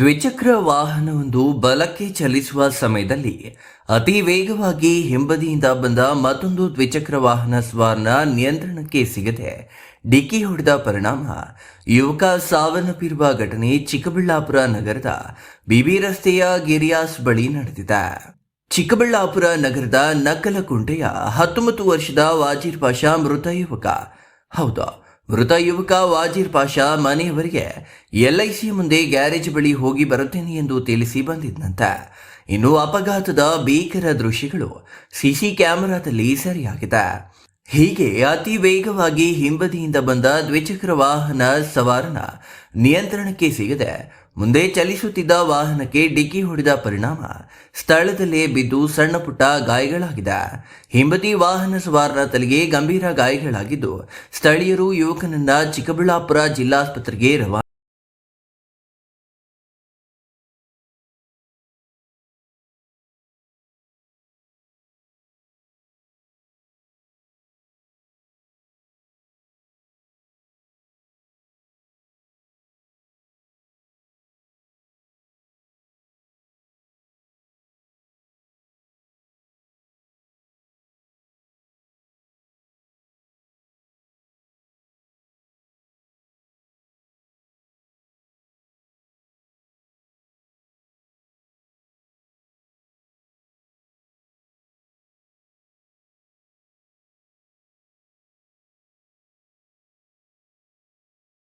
ದ್ವಿಚಕ್ರ ವಾಹನವೊಂದು ಬಲಕ್ಕೆ ಚಲಿಸುವ ಸಮಯದಲ್ಲಿ ಅತಿ ವೇಗವಾಗಿ ಹಿಂಬದಿಯಿಂದ ಬಂದ ಮತ್ತೊಂದು ದ್ವಿಚಕ್ರ ವಾಹನ ಸ್ವಾರನ ನಿಯಂತ್ರಣಕ್ಕೆ ಸಿಗದೆ ಡಿಕ್ಕಿ ಹೊಡೆದ ಪರಿಣಾಮ ಯುವಕ ಸಾವನ್ನಪ್ಪಿರುವ ಘಟನೆ ಚಿಕ್ಕಬಳ್ಳಾಪುರ ನಗರದ ಬಿಬಿ ರಸ್ತೆಯ ಗಿರಿಯಾಸ್ ಬಳಿ ನಡೆದಿದೆ. ಚಿಕ್ಕಬಳ್ಳಾಪುರ ನಗರದ ನಕ್ಕಲಕುಂಟೆಯ ಹತ್ತೊಂಬತ್ತು ವರ್ಷದ ವಾಜೀರ್ ಪಾಷಾ ಮೃತ ಯುವಕ. ಹೌದು ಮೃತ ಯುವಕ ವಾಜೀರ್ ಪಾಷಾ ಮನೆಯವರಿಗೆ ಎಲ್ಐಸಿ ಮುಂದೆ ಗ್ಯಾರೇಜ್ ಬಳಿ ಹೋಗಿ ಬರುತ್ತೇನೆ ಎಂದು ತಿಳಿಸಿ ಬಂದಿದ್ದಂತೆ ಇನ್ನು ಅಪಘಾತದ ಭೀಕರ ದೃಶ್ಯಗಳು ಸಿಸಿ ಕ್ಯಾಮೆರಾದಲ್ಲಿ ಸೆರೆಯಾಗಿದೆ. ಹೀಗೆ ಅತಿ ವೇಗವಾಗಿ ಹಿಂಬದಿಯಿಂದ ಬಂದ ದ್ವಿಚಕ್ರ ವಾಹನ ಸವಾರನ ನಿಯಂತ್ರಣಕ್ಕೆ ಸಿಗದೆ ಮುಂದೆ ಚಲಿಸುತ್ತಿದ್ದ ವಾಹನಕ್ಕೆ ಡಿಕ್ಕಿ ಹೊಡೆದ ಪರಿಣಾಮ ಸ್ಥಳದಲ್ಲೇ ಬಿದ್ದು ಸಣ್ಣ ಪುಟ್ಟ ಗಾಯಗಳಾಗಿದೆ ಹಿಂಬದಿ ವಾಹನ ಸವಾರನ ತಲೆಗೆ ಗಂಭೀರ ಗಾಯಗಳಾಗಿದ್ದು ಸ್ಥಳೀಯರು ಯುವಕನನ್ನ ಚಿಕ್ಕಬಳ್ಳಾಪುರ ಜಿಲ್ಲಾಸ್ಪತ್ರೆಗೆ ರವಾನೆ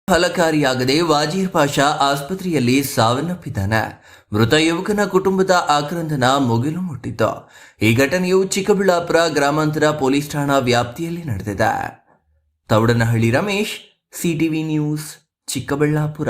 ಫಲಕಾರಿಯಾಗದೆ ವಾಜೀರ್ ಪಾಷಾ ಆಸ್ಪತ್ರೆಯಲ್ಲಿ ಸಾವನ್ನಪ್ಪಿದ್ದಾನೆ. ಮೃತ ಯುವಕನ ಕುಟುಂಬದ ಆಕ್ರಂದನ ಮುಗಿಲು ಮುಟ್ಟಿತು ಈ ಘಟನೆಯು ಚಿಕ್ಕಬಳ್ಳಾಪುರ ಗ್ರಾಮಾಂತರ ಪೊಲೀಸ್ ಠಾಣಾ ವ್ಯಾಪ್ತಿಯಲ್ಲಿ ನಡೆದಿದೆ. Taudanahalli Ramesh, CTV news, Chikkaballapura.